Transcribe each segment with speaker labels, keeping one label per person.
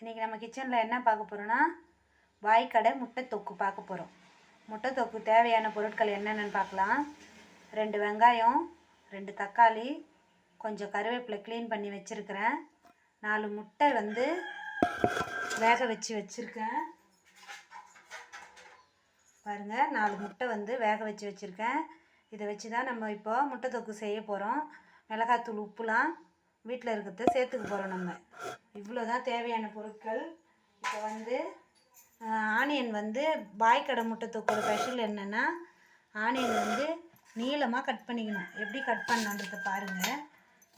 Speaker 1: இன்றைக்கி நம்ம கிச்சனில் என்ன பார்க்க போகிறோன்னா வாய்க்கடை முட்டை தொக்கு பார்க்க போகிறோம் முட்டை தொக்கு தேவையான பொருட்கள் என்னென்னு பார்க்கலாம். ரெண்டு வெங்காயம் ரெண்டு தக்காளி கொஞ்சம் கருவேப்பிலை க்ளீன் பண்ணி வச்சுருக்கிறேன். நாலு முட்டை வந்து வேக வச்சு வச்சுருக்கேன். பாருங்கள் நாலு முட்டை வந்து வேக வச்சு வச்சுருக்கேன். இதை வச்சு தான் நம்ம இப்போ முட்டை தொக்கு செய்ய போகிறோம் மிளகாத்தூள் உப்புலாம் வீட்டில் இருக்கிறத சேர்த்துக்க போகிறோம் நம்ம. இவ்வளோ தான் தேவையான பொருட்கள். இப்போ வந்து ஆனியன் வந்து பாய்க்கடை முட்டை தொக்கோட ஸ்பெஷல் என்னென்னா ஆனியன் வந்து நீளமாக கட் பண்ணிக்கணும். எப்படி கட் பண்ணணுன்றத பாருங்கள்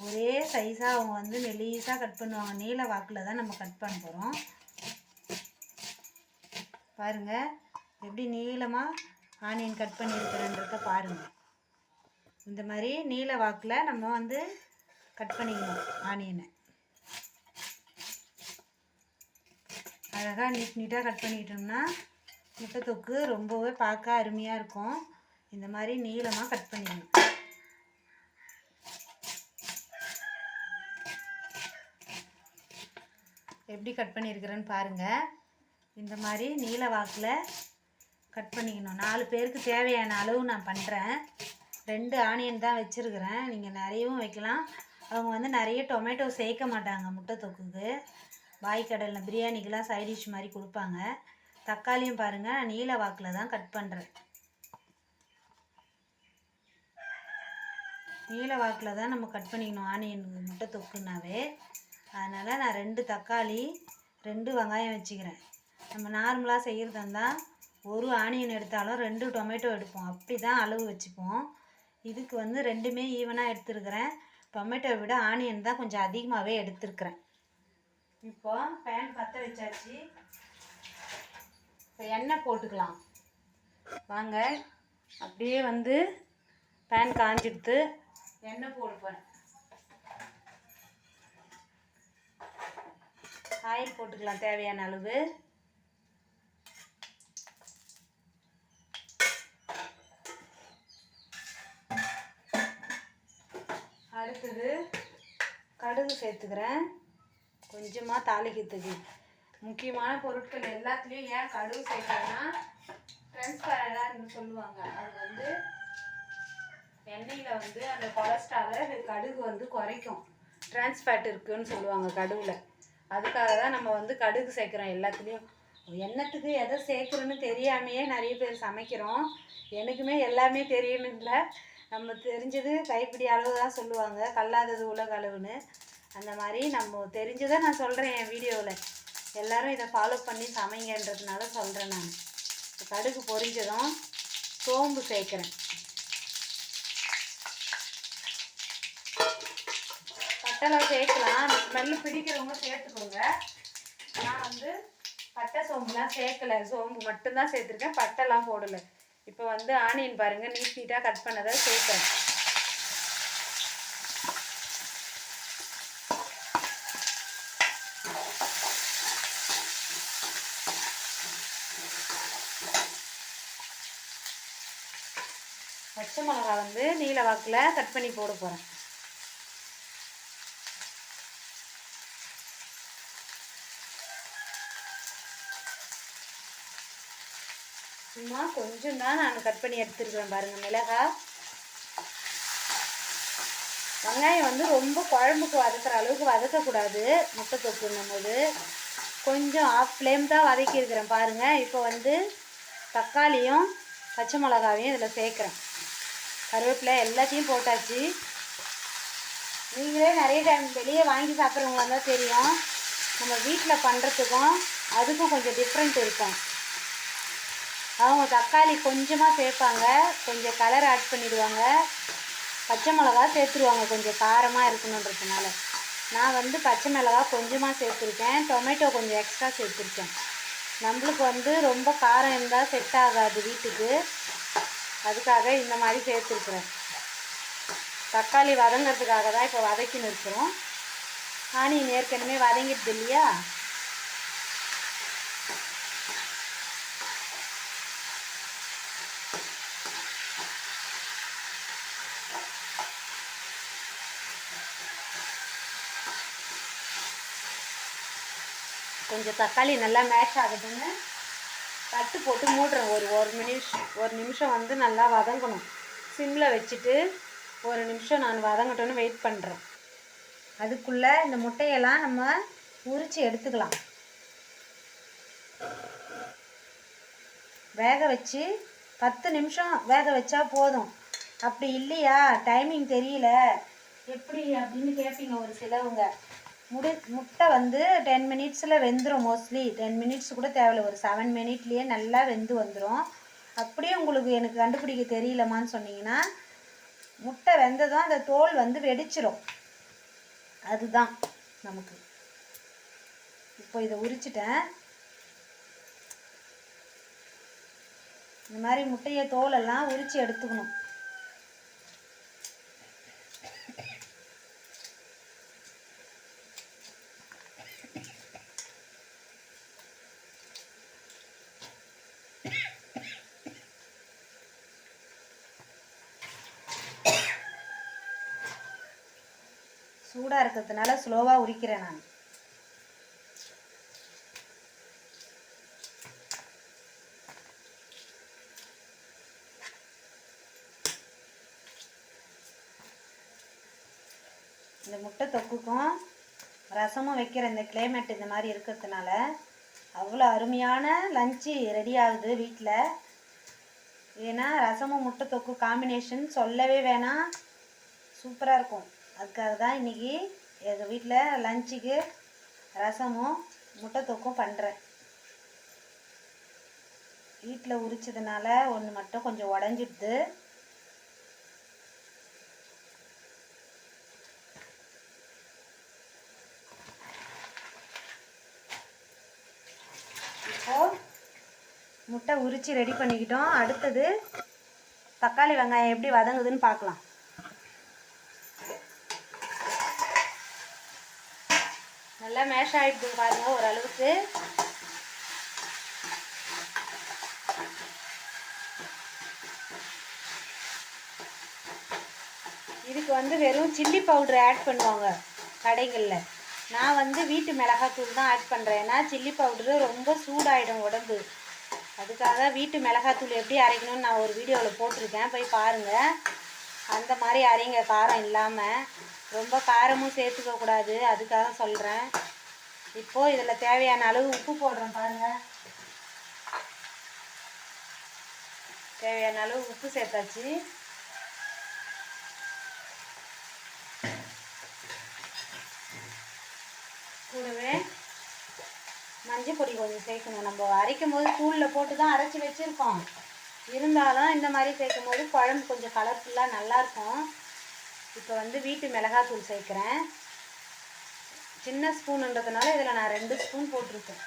Speaker 1: ஒரே சைஸாக அவங்க வந்து மெலீஸாக கட் பண்ணுவாங்க. நீல வாக்கில் தான் நம்ம கட் பண்ண போகிறோம் பாருங்கள் எப்படி நீளமாக ஆனியன் கட் பண்ணியிருக்கிறன்றத பாருங்கள் இந்த மாதிரி நீல வாக்கில் நம்ம வந்து கட் பண்ணிக்கணும் ஆனியனை. அழகாக நீட் நீட்டாக கட் பண்ணிக்கிட்டோம்னா முட்டை தொக்கு ரொம்பவே பார்க்க அருமையாக இருக்கும். இந்த மாதிரி நீளமாக கட் பண்ணிக்கணும். எப்படி கட் பண்ணியிருக்கிறேன்னு பாருங்கள் இந்த மாதிரி நீல வாக்கில் கட் பண்ணிக்கணும். நாலு பேருக்கு தேவையான அளவு நான் பண்ணுறேன் ரெண்டு ஆனியன் தான் வச்சுருக்கிறேன். நீங்கள் நிறையவும் வைக்கலாம். அவங்க வந்து நிறைய டொமேட்டோ சேர்க்க மாட்டாங்க. முட்டை தொக்குக்கு. பாய்க்கடலில் பிரியாணிக்கெலாம் சைட் டிஷ் மாதிரி கொடுப்பாங்க. தக்காளியும் பாருங்கள் நான் நீல வாக்கில் தான் கட் பண்ணுறேன் நீல வாக்கில் தான் நம்ம கட் பண்ணிக்கணும் ஆனியன் முட்டை தொக்குனாவே அதனால் நான் ரெண்டு தக்காளி ரெண்டு வெங்காயம் வச்சுக்கிறேன். நம்ம நார்மலாக செய்கிறதா இருந்தால் ஒரு ஆனியன் எடுத்தாலும் ரெண்டு டொமேட்டோ எடுப்போம். அப்படி தான் அளவு வச்சுப்போம். இதுக்கு வந்து ரெண்டுமே ஈவனாக எடுத்துருக்கிறேன். டொமேட்டோவை விட ஆனியன் தான் கொஞ்சம் அதிகமாகவே எடுத்துருக்குறேன். இப்போ பேன் பற்ற வச்சாச்சு. இப்போ எண்ணெய் போட்டுக்கலாம். வாங்க அப்படியே வந்து பேன் காஞ்சிடுத்து எண்ணெய் போடுப்பேன் ஆயில் போட்டுக்கலாம் தேவையான அளவு. அடுத்தது கடுகு சேர்த்துக்கிறேன். கொஞ்சமாக தாளிக்கிறதுக்கு. முக்கியமான பொருட்கள் எல்லாத்துலேயும் ஏன் கடுகு சேர்க்குறேன்னா ட்ரான்ஸ்பரண்டாக சொல்லுவாங்க. அது வந்து எண்ணெயில் வந்து அந்த கொலஸ்ட்ராலை கடுகு வந்து குறைக்கும். டிரான்ஸ்ஃபேட் இருக்குன்னு சொல்லுவாங்க கடுவில் அதுக்காக தான் நம்ம வந்து கடுகு சேர்க்குறோம் எல்லாத்துலேயும். எண்ணத்துக்கு எதை சேர்க்குறோன்னு தெரியாமையே நிறைய பேர் சமைக்கிறோம். எனக்குமே எல்லாமே தெரியணும் இல்லை நம்ம தெரிஞ்சது கைப்பிடி அளவு தான் சொல்லுவாங்க. கல்லாதது உலக அளவுன்னு. அந்த மாதிரி நம்ம தெரிஞ்சதை நான் சொல்கிறேன் என் வீடியோவில் எல்லோரும் இதை ஃபாலோ பண்ணி சமைங்கன்றதுனால சொல்கிறேன் நான். கடுகு பொரிஞ்சதும் சோம்பு சேர்க்குறேன். பட்டெல்லாம் சேர்க்கலாம். அந்த ஸ்மெல்லு பிடிக்கிறவங்க சேர்த்துக்கோங்க. நான் வந்து பட்டை சோம்புலாம் சேர்க்கலை. சோம்பு மட்டும்தான் சேர்த்துருக்கேன். பட்டைலாம் போடலை. இப்போ வந்து ஆனியன் பாருங்கள் நீட் நீட்டாக கட் பண்ணதை சேர்க்குறேன் பச்சை மிளகா வந்து நீல வாக்கில் கட் பண்ணி போட போகிறேன் சும்மா கொஞ்சம் தான் நான் கட் பண்ணி எடுத்துருக்குறேன் பாருங்கள் மிளகா. வெங்காயம் வந்து ரொம்ப குழம்புக்கு வதக்குற அளவுக்கு வதக்கக்கூடாது முட்டை தொக்குன்னும் போது கொஞ்சம் ஆஃப் ஃப்ளேம் தான் வதக்கியிருக்கிறேன் பாருங்கள் இப்போ வந்து தக்காளியும் பச்சை மிளகாவையும் இதில் சேர்க்குறேன். கருவேப்பிலை எல்லாத்தையும் போட்டாச்சு. நீங்களே நிறைய டைம் வெளியே வாங்கி சாப்பிட்றவங்களா தான் தெரியும். நம்ம வீட்டில் பண்ணுறதுக்கும் அதுக்கும் கொஞ்சம் டிஃப்ரெண்ட் இருக்கும். அவங்க தக்காளி கொஞ்சமாக சேர்ப்பாங்க. கொஞ்சம் கலர் ஆட் பண்ணிடுவாங்க. பச்சை மிளகா சேர்த்துருவாங்க. கொஞ்சம் காரமாக இருக்கணுன்றதுனால. நான் வந்து பச்சை மிளகா கொஞ்சமாக சேர்த்துருக்கேன். டொமேட்டோ கொஞ்சம் எக்ஸ்ட்ரா சேர்த்துருக்கேன். நம்மளுக்கு வந்து ரொம்ப காரம் இருந்தால் செட் ஆகாது வீட்டுக்கு. அதுக்காக இந்த மாதிரி சேர்த்துருக்குறேன். தக்காளி வதங்கிறதுக்காக தான் இப்போ வதக்கின்னு இருக்கிறோம். ஆனியன் ஏற்கனவே வதங்கிடுது இல்லையா? கொஞ்சம் தக்காளி நல்லா மேஷ் ஆகுதுன்னு தட்டு போட்டு மூடுறேன். ஒரு ஒரு நிமிஷம் ஒரு நிமிஷம் வந்து நல்லா வதங்கணும். சிம்மில் வச்சுட்டு ஒரு நிமிஷம் நான் வதங்கட்டும்னு வெயிட் பண்ணுறேன் அதுக்குள்ளே இந்த முட்டையெல்லாம் நம்ம உரித்து எடுத்துக்கலாம். வேக வச்சு பத்து நிமிஷம் வேக வச்சா போதும். அப்படி இல்லையா? டைமிங் தெரியல. எப்படி அப்படின்னு கேட்பீங்க ஒரு சிலவங்க. முடி முட்டை வந்து டென் மினிட்ஸில் வெந்துடும் மோஸ்ட்லி டென் மினிட்ஸ் கூட தேவையில்ல. ஒரு செவன் மினிட்லேயே நல்லா வெந்து வந்துடும் அப்படியே உங்களுக்கு எனக்கு கண்டுபிடிக்க தெரியலமான்னு சொன்னீங்கன்னா முட்டை வெந்ததும் அந்த தோல் வந்து வெடிச்சிடும் அதுதான் நமக்கு. இப்போ இதை உரிச்சிட்டேன். இந்த மாதிரி முட்டையை தோலெல்லாம் உரித்து எடுத்துக்கணும். சூடாக இருக்கிறதுனால ஸ்லோவாக உரிக்கிறேன் நான். இந்த முட்டை தொக்குக்கும் ரசமும் வைக்கிற இந்த கிளைமேட் இந்த மாதிரி இருக்கிறதுனால அவ்வளோ அருமையான லஞ்சு ரெடி ஆகுது வீட்டில் ஏன்னா ரசமும் முட்டை தொக்கு காம்பினேஷன் சொல்லவே வேணாம். சூப்பராக இருக்கும். அதுக்காக தான் இன்றைக்கி எங்கள் வீட்டில் லஞ்சுக்கு ரசமும் முட்டை தொக்கும் பண்ணுறேன் வீட்டில் உரிச்சதுனால ஒன்று மட்டும் கொஞ்சம் உடஞ்சிடுது. இப்போது முட்டை உரித்து ரெடி பண்ணிக்கிட்டோம். அடுத்தது தக்காளி வெங்காயம் எப்படி வதங்குதுன்னு பார்க்கலாம். நல்லா மேஷ் ஆகிடுது பாருங்க ஓரளவுக்கு. இதுக்கு வந்து வெறும் சில்லி பவுடர் ஆட் பண்ணுவாங்க கடைகளில். நான் வந்து வீட்டு மிளகாத்தூள் தான் ஆட் பண்ணுறேன் ஏன்னா சில்லி பவுடரு ரொம்ப சூடாயிடும் உடம்பு. அதுக்காக வீட்டு மிளகாத்தூள் எப்படி அரைக்கணும்னு நான் ஒரு வீடியோவில் போட்டிருக்கேன். போய் பாருங்கள் அந்த மாதிரி அரைங்க காரம் இல்லாமல் ரொம்ப காரமும் சேர்த்துக்க கூடாது. அதுக்காக சொல்கிறேன் இப்போது இதில் தேவையான அளவு உப்பு போடுறேன் பாருங்கள் தேவையான அளவு உப்பு சேர்த்தாச்சு. கூடவே மஞ்சள் பொடி கொஞ்சம் சேர்க்கணும். நம்ம அரைக்கும் போது தூளில் போட்டு தான் அரைச்சி வச்சுருக்கோம். இருந்தாலும் இந்த மாதிரி சேர்க்கும் போது குழம்பு கொஞ்சம் கலர்ஃபுல்லாக நல்லாயிருக்கும் இப்போ வந்து வீட்டு மிளகாத்தூள் சேர்க்குறேன். சின்ன ஸ்பூனுன்றதுனால இதில் நான் ரெண்டு ஸ்பூன் போட்டிருக்கேன்.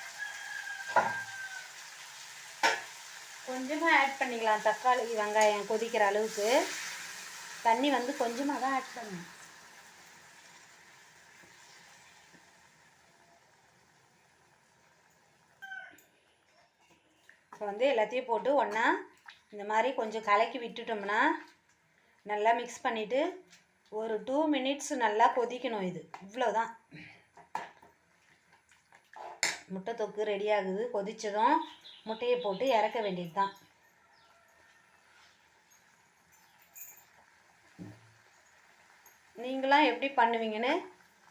Speaker 1: கொஞ்சமாக ஆட் பண்ணிக்கலாம். தக்காளி வெங்காயம் கொதிக்கிற அளவுக்கு. தண்ணி வந்து கொஞ்சமாக தான் ஆட் பண்ணணும். இப்போ வந்து எல்லாத்தையும் போட்டு ஒன்றா இந்த மாதிரி கொஞ்சம் கலக்கி விட்டுட்டோம்னா நல்லா மிக்ஸ் பண்ணிவிட்டு ஒரு டூ மினிட்ஸ் நல்லா கொதிக்கணும் இது. இவ்வளோதான் முட்டை தொக்கு ரெடி ஆகுது. கொதித்ததும் முட்டையை போட்டு இறக்க வேண்டியது தான் நீங்களாம் எப்படி பண்ணுவீங்கன்னு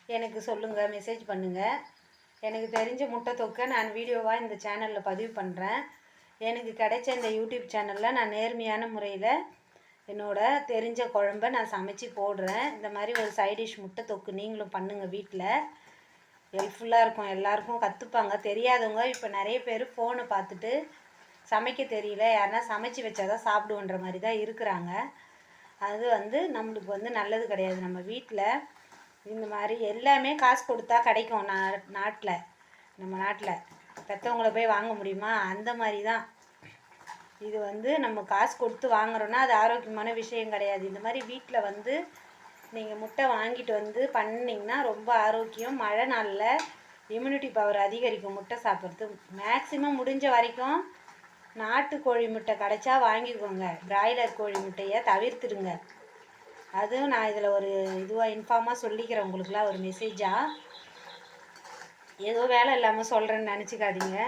Speaker 1: எனக்கு சொல்லுங்கள் மெசேஜ் பண்ணுங்கள் எனக்கு தெரிஞ்ச முட்டை தொக்கை நான் வீடியோவாக இந்த சேனலில் பதிவு பண்ணுறேன் எனக்கு கிடைச்ச இந்த யூடியூப் சேனலில் நான் நேர்மையான முறையில் என்னோட தெரிஞ்ச குழம்ப நான் சமைச்சு போடுறேன். இந்த மாதிரி ஒரு சைட் டிஷ் முட்டை தொக்கு நீங்களும் பண்ணுங்கள் வீட்டில் ஹெல்ப்ஃபுல்லாக இருக்கும். எல்லாருக்கும் கற்றுப்பாங்க தெரியாதவங்க இப்போ நிறைய பேர் ஃபோனை பார்த்துட்டு சமைக்க தெரியல. யாருன்னா சமைச்சு வச்சாதான் சாப்பிடுவோன்ற மாதிரி தான் இருக்கிறாங்க. அது வந்து நம்மளுக்கு வந்து நல்லது கிடையாது. நம்ம வீட்டில் இந்த மாதிரி எல்லாமே காசு கொடுத்தா கிடைக்கும். நா நாட்டில் நம்ம நாட்டில். பெற்றவங்கள போய் வாங்க முடியுமா? அந்த மாதிரி தான் இது வந்து நம்ம காசு கொடுத்து வாங்குறோன்னா அது ஆரோக்கியமான விஷயம் கிடையாது. இந்த மாதிரி வீட்டில் வந்து நீங்கள் முட்டை வாங்கிட்டு வந்து பண்ணிங்கன்னா ரொம்ப ஆரோக்கியம். மழை நாளில் இம்யூனிட்டி பவர் அதிகரிக்கும் முட்டை சாப்பிட்றது மேக்ஸிமம் முடிஞ்ச வரைக்கும் நாட்டுக்கோழி முட்டை கிடைச்சா வாங்கிக்கோங்க. பிராய்லர் கோழி முட்டையை தவிர்த்துடுங்க. அதுவும் நான் இதில் ஒரு இதுவாக இன்ஃபார்மாக சொல்லிக்கிறேன் உங்களுக்குலாம் ஒரு மெசேஜாக ஏதோ வேலை இல்லாமல் சொல்கிறேன்னு நினச்சிக்காதீங்க.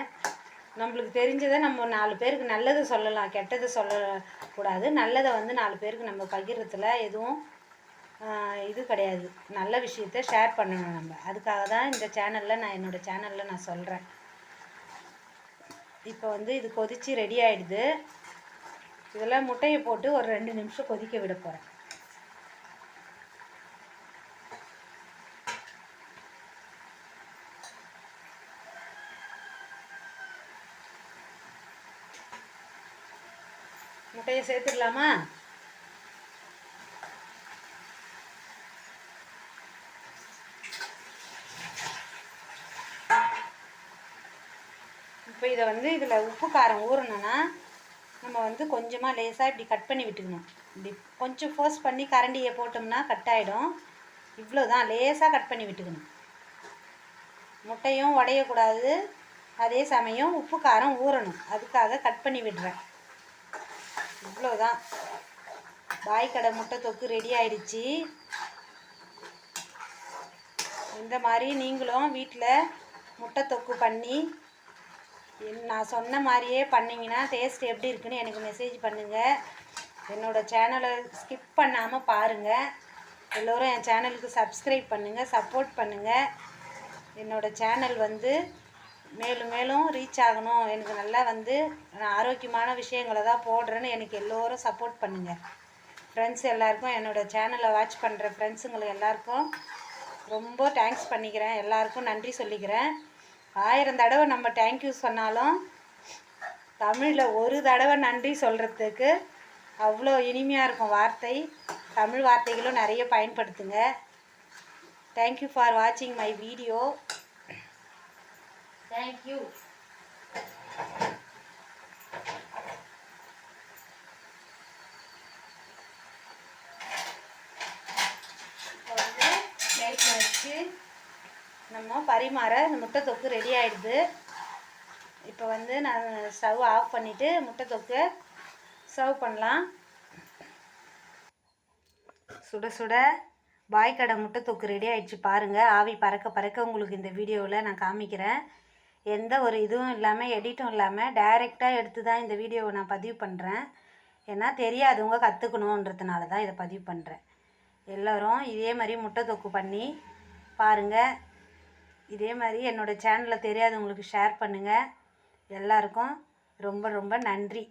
Speaker 1: நம்மளுக்கு தெரிஞ்சதை நம்ம நாலு பேருக்கு நல்லதை சொல்லலாம் கெட்டதை சொல்லக்கூடாது. நல்லதை வந்து நாலு பேருக்கு நம்ம பகிர்றதுல எதுவும் இது கிடையாது. நல்ல விஷயத்த ஷேர் பண்ணணும் நம்ம. அதுக்காக தான் இந்த சேனலில் நான் என்னோடய சேனலில் நான் சொல்கிறேன் இப்போ வந்து இது கொதித்து ரெடி ஆகிடுது இதில் முட்டையை போட்டு ஒரு ரெண்டு நிமிஷம் கொதிக்க விட போகிறேன் முட்டையை சேர்த்துடலாமா? இப்போ இதை வந்து இதில் உப்பு காரம் ஊறணும்னா நம்ம வந்து கொஞ்சமாக லேசாக இப்படி கட் பண்ணி விட்டுக்கணும். இப்படி கொஞ்சம் ஃபோர்ஸ் பண்ணி கரண்டியை போட்டோம்னா கட் ஆகிடும் இவ்வளோ தான் லேசாக கட் பண்ணி விட்டுக்கணும். முட்டையும் உடையக்கூடாது. அதே சமயம் உப்பு காரம் ஊறணும். அதுக்காக கட் பண்ணி விடுறேன். இவ்வளோதான் பாய்க்கடை முட்டை தொக்கு ரெடி ஆயிடுச்சு. இந்த மாதிரி நீங்களும் வீட்டில் முட்டை தொக்கு பண்ணி என் நான் சொன்ன மாதிரியே பண்ணிங்கன்னா டேஸ்ட் எப்படி இருக்குன்னு எனக்கு மெசேஜ் பண்ணுங்கள் என்னோடய சேனலை ஸ்கிப் பண்ணாமல் பாருங்கள் எல்லோரும் என் சேனலுக்கு சப்ஸ்கிரைப் பண்ணுங்கள் சப்போர்ட் பண்ணுங்கள் என்னோடய சேனல் வந்து மேலும் மேலும் ரீச் ஆகணும். எனக்கு நல்லா வந்து நான் ஆரோக்கியமான விஷயங்களை தான் போடுறேன்னு எனக்கு எல்லோரும் சப்போர்ட் பண்ணுங்கள் ஃப்ரெண்ட்ஸ் எல்லாருக்கும் என்னோடய சேனலை வாட்ச் பண்ணுற ஃப்ரெண்ட்ஸுங்களுக்கு எல்லாருக்கும் ரொம்ப தேங்க்ஸ் பண்ணிக்கிறேன். எல்லாருக்கும் நன்றி சொல்லிக்கிறேன். ஆயிரம் தடவை நம்ம தேங்க்யூ சொன்னாலும் தமிழில் ஒரு தடவை நன்றி சொல்கிறதுக்கு அவ்வளோ இனிமையாக இருக்கும் வார்த்தை. தமிழ் வார்த்தைகளும் நிறைய பயன்படுத்துங்க. தேங்க்யூ ஃபார் வாட்சிங் மை வீடியோ தேங்க்யூ இப்போ வந்து வச்சு நம்ம பரிமாற இந்த முட்டை தொக்கு ரெடி ஆயிடுது. இப்போ வந்து நான் ஸ்டவ் ஆஃப் பண்ணிவிட்டு முட்டை தொக்கு சர்வ் பண்ணலாம். சுட சுட பாய்க்கடை முட்டை தொக்கு ரெடி ஆயிடுச்சு பாருங்கள் ஆவி பறக்க பறக்க உங்களுக்கு இந்த வீடியோவில் நான் காமிக்கிறேன். எந்த ஒரு இதுவும் இல்லாமல் எடிட்டும் இல்லாமல் டைரெக்டாக எடுத்து தான் இந்த வீடியோவை நான் பதிவு பண்ணுறேன் ஏன்னா தெரியாதவங்க கற்றுக்கணுன்றதுனால தான் இதை பதிவு பண்ணுறேன் எல்லோரும் இதே மாதிரி முட்டை தொக்கு பண்ணி பாருங்கள் இதே மாதிரி என்னோடய சேனலில் தெரியாதவங்களுக்கு ஷேர் பண்ணுங்கள் எல்லாருக்கும் ரொம்ப ரொம்ப நன்றி.